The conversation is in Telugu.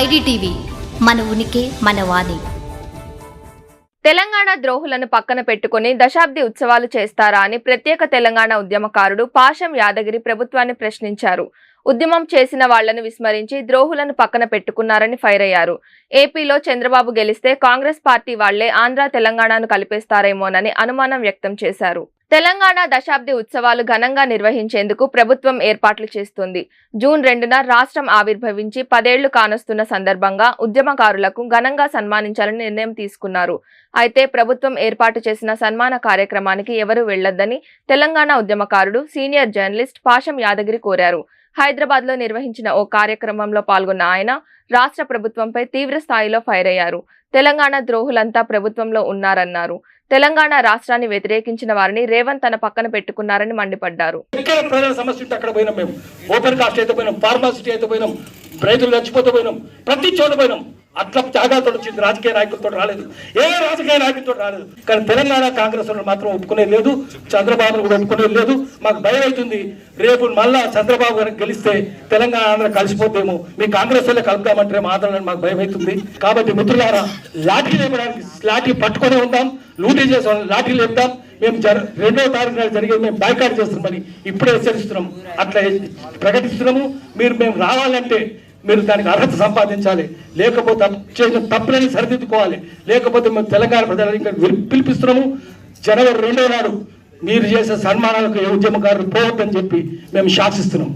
ఐడిటీవీ మన ఉనికి మన వాణి. తెలంగాణ ద్రోహులను పక్కన పెట్టుకుని దశాబ్ది ఉత్సవాలు చేస్తారా అని ప్రత్యేక తెలంగాణ ఉద్యమకారుడు పాషం యాదగిరి ప్రభుత్వాన్ని ప్రశ్నించారు. ఉద్యమం చేసిన వాళ్ళను విస్మరించి ద్రోహులను పక్కన పెట్టుకున్నారని ఫైర్ అయ్యారు. ఏపీలో చంద్రబాబు గెలిస్తే కాంగ్రెస్ పార్టీ వాళ్ళే ఆంధ్ర తెలంగాణను కలిపేస్తారేమోనని అనుమానం వ్యక్తం చేశారు. తెలంగాణ దశాబ్ది ఉత్సవాలు ఘనంగా నిర్వహించేందుకు ప్రభుత్వం ఏర్పాట్లు చేస్తుంది. జూన్ రెండున రాష్ట్రం ఆవిర్భవించి పదేళ్ళు కానొస్తున్న సందర్భంగా ఉద్యమకారులకు ఘనంగా సన్మానించాలని నిర్ణయం తీసుకున్నారు. అయితే ప్రభుత్వం ఏర్పాటు చేసిన సన్మాన కార్యక్రమానికి ఎవరూ వెళ్ళొద్దని తెలంగాణ ఉద్యమకారుడు సీనియర్ జర్నలిస్ట్ పాషం యాదగిరి కోరారు. హైదరాబాద్లో నిర్వహించిన ఓ కార్యక్రమంలో పాల్గొన్న ఆయన రాష్ట్ర ప్రభుత్వంపై తీవ్ర స్థాయిలో ఫైర్ అయ్యారు. తెలంగాణ ద్రోహులంతా ప్రభుత్వంలో ఉన్నారన్నారు. తెలంగాణ రాష్ట్రాన్ని వ్యతిరేకించిన వారిని రేవంత్ తన పక్కన పెట్టుకున్నారని మండిపడ్డారు. రైతులు చచ్చిపోతే పోయినాం ప్రతి చోట పోయినాం. అట్లా త్యాగాలతో వచ్చింది రాజకీయ నాయకులతో రాలేదు. ఏ రాజకీయ నాయకులతో రాలేదు. కానీ తెలంగాణ కాంగ్రెస్ వాళ్ళు మాత్రం ఒప్పుకునేది లేదు చంద్రబాబు కూడా ఒప్పుకునేది లేదు. మాకు భయం అవుతుంది రేపు మళ్ళా చంద్రబాబు గారికి గెలిస్తే తెలంగాణ ఆంధ్ర కలిసిపోతేమో మీ కాంగ్రెస్ వాళ్ళే కలుపుతామంటే మాత్రం మాకు భయం అవుతుంది కాబట్టి మిత్రులారా లాఠీ లేపడానికి లాఠీ పట్టుకొని ఉందాం. లూటీ చేసే లాఠీ లేపుతాం మేము జర రెండో తారీఖు జరిగేది మేము చేస్తున్నాం చేస్తున్నామని ఇప్పుడే హెచ్చరిస్తున్నాం. అట్లా ప్రకటిస్తున్నాము. మీరు మేము రావాలంటే మీరు దానికి అర్హత సంపాదించాలి. లేకపోతే చేసిన తప్పులని సరిదిద్దుకోవాలి. లేకపోతే మేము తెలంగాణ ప్రజలను ఇంకా పిలిపిస్తున్నాము. జనవరి రెండో నాడు మీరు చేసే సన్మానాలకు ఉద్యమకారులు పోవద్దని చెప్పి మేము శాసిస్తున్నాం.